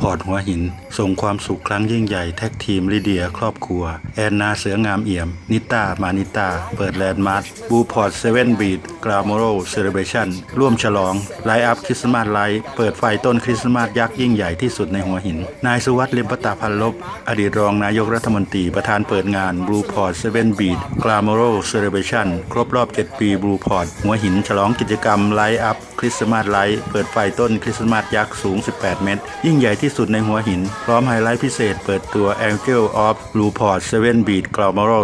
พอร์ตหัวหิน ส่งความสุขครั้งยิ่งใหญ่แท็กทีมลิเดียครอบครัว แอนนาเสืองามเอี่ยม นิต้ามานิต้าเปิดแลนด์มาร์คบูพอร์ตเซเว่นบีดกราโมโรเซเลเบชันร่วมฉลองไลฟ์อัพคริสต์มาสไลท์เปิดไฟต้นคริสต์มาสยักษ์ยิ่งใหญ่ที่สุดในหัวหิน นายสุวัสดิ์ลิมปตาพันลบ อดีตรองนายกรัฐมนตรีประธานเปิดงานบลูพอร์ตเซเว่นบีดกราโมโรเซเลเบชันครบรอบ 7 ปีบลูพอร์ตหัวหินฉลองกิจกรรมไลฟ์อัพ ริสต์มาสไลท์เปิดไฟต้นคริสต์มาสยักษ์สูง 18 เมตร ยิ่งใหญ่ที่สุดในหัวหิน พร้อมไฮไลท์พิเศษเปิดตัว Angel of Blueport 7 Beat g l o m e r o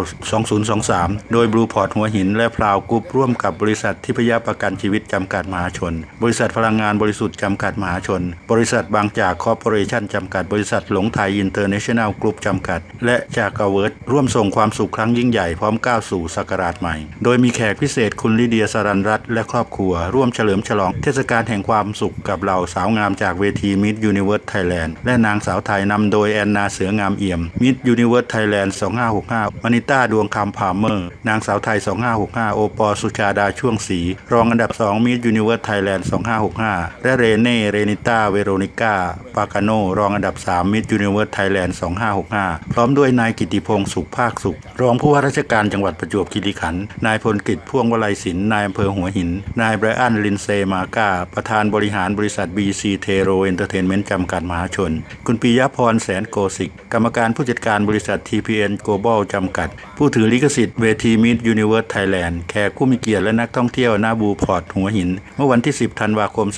2023 โดย Blueport หัวหินและพราวกรุ๊ปร่วมกับบริษัททิพยประกันชีวิตจำกัดมหาชน บริษัทพลังงานบริสุทธิ์จำกัดมหาชน บริษัทบางจากคอร์ปอเรชั่นจำกัดบริษัทหลงไทยอินเตอร์เนชั่นแนลกรุ๊ปจำกัด และจากาเวิร์ดร่วมส่งความสุขครั้งยิ่งใหญ่พร้อมก้าวสู่ศักราชใหม่ โดยมีแขกพิเศษคุณลิเดียสรันรัตและครอบครัว ร่วมเฉลิมฉลองเทศกาลแห่งความสุขกับเราสาวงามจากเวทีมิ s ยูนิเวิร์สไทยแลนด์และนางสาวไทยนำโดยแอนนาเสืองามเอี่ยมมิ s ยูนิเวิร์สไทยแลนด์2565มานิต้าดวงคำพามเมอร์ นางสาวไทย 2565 โอปอสุชาดาช่วงศรีรองอันดับ 2 มิ s ยูนิเวิร์สไทยแลนด์2565 และเรเน่เรนิต้าเวโรนิก้าปากาโนรองอันดับ 3 มิ s ยูนิเวิร์สไทยแลนด์2565 พร้อมด้วยนายกิติพงศ์สุขภาคสุข รองผู้ว่าราชการจังหวัดประจวบคีรีขันธ์นายพลกฤษพ่วงวลัยศิลป์นายอำเภอหัวหิน นายไบรอันลินเซมาก้า ประธานบริหารบริษัท BC t e r o Entertainment จำกัดมหาชน คุณปิยพรแสนโกสิก กรรมการผู้จัดการบริษัท TPN Global จำกัด ผู้ถือลิขสิทธิ์เวทีมิ s ยูนิเวิร์สไทยแลนด์แขกผู้มีเกียรติและนักท่องเที่ยวหน้าบูพอร์ตหัวหิน เมื่อวันที่ 10 ธันวาคม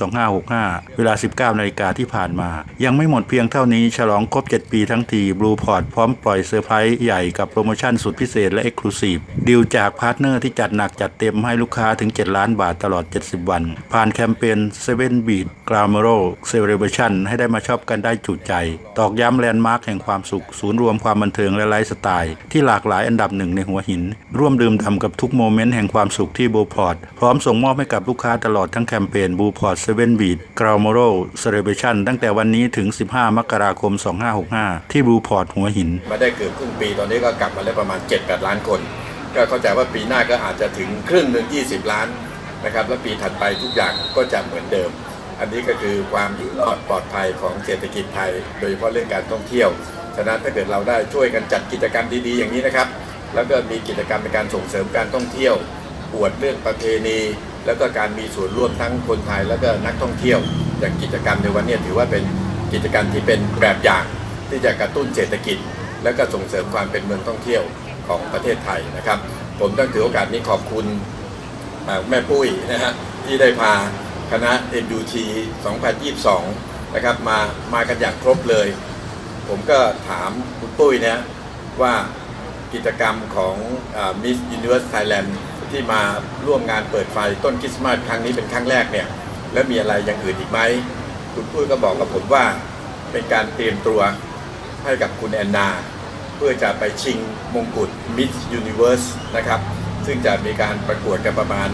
2565 เวลา 19 นาฬิกาที่ผ่านมา ยังไม่หมดเพียงเท่านี้ ฉลองครบ 7 ปีทั้งทีบลูพอร์ตพร้อมปล่อยเซอร์ไพรส์ใหญ่กับโปรโมชั่นสุดพิเศษและเอ็กซ์คลูซีฟดีลจากพาร์ทเนอร์ที่จัดหนักจัดเต็มให้ลูกค้าถึง 7 ล้านบาทตลอด 70 วัน ผ่านแคมเปญ7 Beat g l a m o r o Celebration ให้ได้มาชอบกันได้จุใจ ตอกย้ำแลนด์มาร์คแห่งความสุข ศูนย์รวมความบันเทิงและไลฟ์สไตล์ ที่หลากหลายอันดับหนึ่งในหัวหิน ร่วมดื่มด่ำกับทุกโมเมนต์แห่งความสุขที่บูพอร์ตพร้อมส่งมอบให้กับลูกค้าตลอดทั้งแคมเปญบูพอร์ต7 Beat g l a m o r o Celebration ตั้งแต่วันนี้ถึง 15 มกราคม 2565 ที่บูพอร์ตหัวหิน มาได้เกือบครึ่งปีตอนนี้ก็กลับมาแล้วประมาณ 7-8 ล้านคน ก็เข้าใจว่าปีหน้าก็อาจจะถึงครึ่งหนึ่ง20 ล้าน นะครับ แล้วปีถัดไปทุกอย่างก็จะเหมือนเดิม อันนี้ก็คือความอยู่รอดปลอดภัยของเศรษฐกิจไทย โดยเฉพาะเรื่องการท่องเที่ยว ฉะนั้นถ้าเกิดเราได้ช่วยกันจัดกิจกรรมดีๆอย่างนี้นะครับ แล้วก็มีกิจกรรมในการส่งเสริมการท่องเที่ยวอวดเรื่องประเพณี แล้วก็การมีส่วนร่วมทั้งคนไทยแล้วก็นักท่องเที่ยวอย่างกิจกรรมในวันนี้ถือว่าเป็นกิจกรรมที่เป็นแบบอย่างที่จะกระตุ้นเศรษฐกิจ และก็ส่งเสริมความเป็นเมืองท่องเที่ยวของประเทศไทยนะครับ ผมต้องถือโอกาสนี้ขอบคุณ แม่ปุ้ยนะฮะที่ได้พาคณะ MUT 2022 นะครับมามากันอย่างครบเลย ผมก็ถามคุณปุ้ยเนี่ยว่ากิจกรรมของมิสยูนิเวอร์สไทยแลนด์ที่มาร่วมงานเปิดไฟต้นคริสต์มาสครั้งนี้เป็นครั้งแรกเนี่ย แล้วมีอะไรอย่างอื่นอีกไหม คุณปุ้ยก็บอกกับผมว่าเป็นการเตรียมตัวให้กับคุณแอนนา เพื่อจะไปชิงมงกุฎ Miss Universe นะครับ ซึ่งจะมีการประกวดกันประมาณ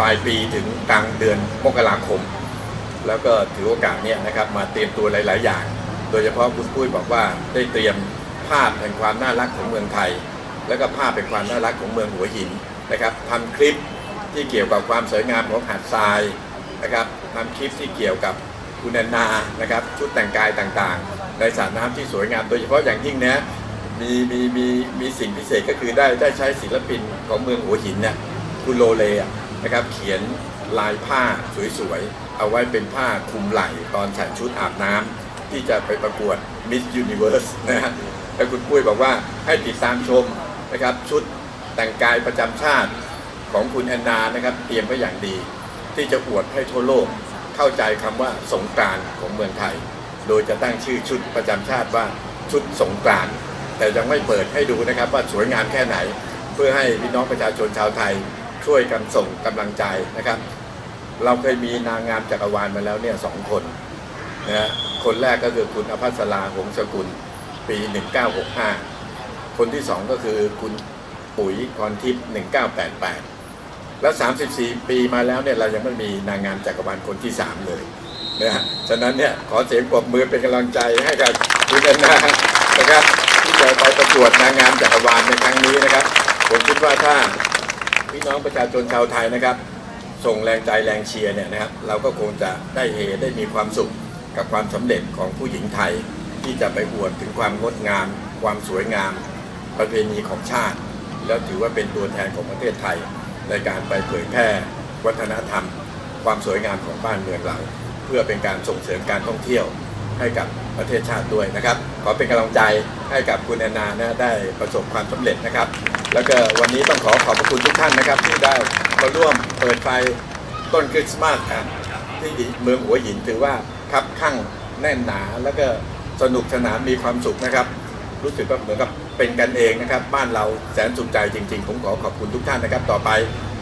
ปลายปีถึงกลางเดือนมกราคม แล้วก็ถือโอกาสเนี้นะครับมาเตรียมตัวหลาย ๆ อย่าง โดยเฉพาะคุณปุ้ยบอกว่าได้เตรียมภาพแห่งความน่ารักของเมืองไทย แล้วก็ภาพเป็นความน่ารักของเมืองหัวหินนะครับทำคลิปที่เกี่ยวกับความสวยงามของหาดทรายนะครับทำคลิปที่เกี่ยวกับคุณนานะครับชุดแต่งกายต่างๆ ในสระน้ำที่สวยงามโดยเฉพาะอย่างยิ่งนะ มีมีมีมีสิ่งพิเศษก็คือได้ได้ใช้ศิลปินของเมืองหัวหินเนี่ยคุณโลเลนะครับเขียนลายผ้าสวยๆ เอาไว้เป็นผ้าคลุมไหล่ตอนใส่ชุดอาบน้ำที่จะไปประกวด Miss Universe นะฮะแล้วคุณปุ้ยบอกว่าให้ติดตามชมนะครับชุดแต่งกายประจำชาติของคุณแอนนานะครับเตรียมไว้อย่างดี ที่จะอวดให้ทั่วโลกเข้าใจคำว่าสงกรานของเมืองไทย โดยจะตั้งชื่อชุดประจำชาติว่าชุดสงกราน แต่ยังไม่เปิดให้ดูนะครับว่าสวยงามแค่ไหน เพื่อให้พี่น้องประชาชนชาวไทยช่วยกันส่งกำลังใจนะครับ เราเคยมีนางงามจักรวาลมาแล้วเนี่ยสองคนนะฮะคนแรกก็คือคุณอภัสราหงสกุลปี 1965 คนที่สองก็คือคุณปุ๋ยพรทิพย์1988 แล้ว 34 ปีมาแล้วเนี่ยเรายังไม่มีนางงามจักรวาลคนที่ 3 เลยนะฮะฉะนั้นเนี่ยขอเสียงปรบมือเป็นกำลังใจให้กับคุณแอนนานะครับ จะไปประกวดนางงามจักรวาลในครั้งนี้นะครับ ผมคิดว่าถ้าพี่น้องประชาชนชาวไทยนะครับ ส่งแรงใจแรงเชียร์เนี่ยนะครับ เราก็คงจะได้เฮได้มีความสุขกับความสำเร็จของผู้หญิงไทย ที่จะไปอวดถึงความงดงาม ความสวยงาม ประเพณีของชาติ แล้วถือว่าเป็นตัวแทนของประเทศไทย ในการไปเผยแพร่วัฒนธรรม ความสวยงามของบ้านเมืองเรา เพื่อเป็นการส่งเสริมการท่องเที่ยว ให้กับประเทศชาติด้วยนะครับ ขอเป็นกำลังใจให้กับคุณแอนนานะได้ประสบความสำเร็จนะครับ แล้วก็วันนี้ต้องขอขอบพระคุณทุกท่านนะครับ ที่ได้มาร่วมเปิดไฟต้นคริสต์มาสที่เมืองหัวหินถือว่าคับข้างแน่นหนาแล้วก็สนุกสนานมีความสุขนะครับ รู้สึกว่าเหมือนกับเป็นกันเองนะครับ บ้านเราแสนสุขใจจริง ๆ ผมขอขอบคุณทุกท่านนะครับ ต่อไป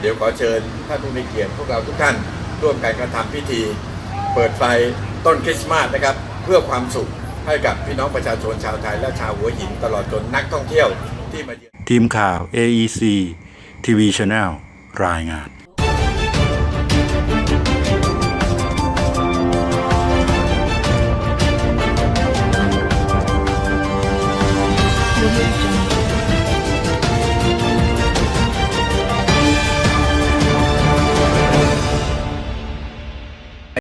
เดี๋ยวขอเชิญท่านผู้มีเกียรติพวกเราทุกท่านร่วมกันกระทำพิธี เปิดไฟต้นคริสต์มาสนะครับ เพื่อความสุขให้กับพี่น้องประชาชนชาวไทยและชาวหัวหินตลอดจนนักท่องเที่ยวที่มาเยือนทีมข่าว AEC TV Channel รายงาน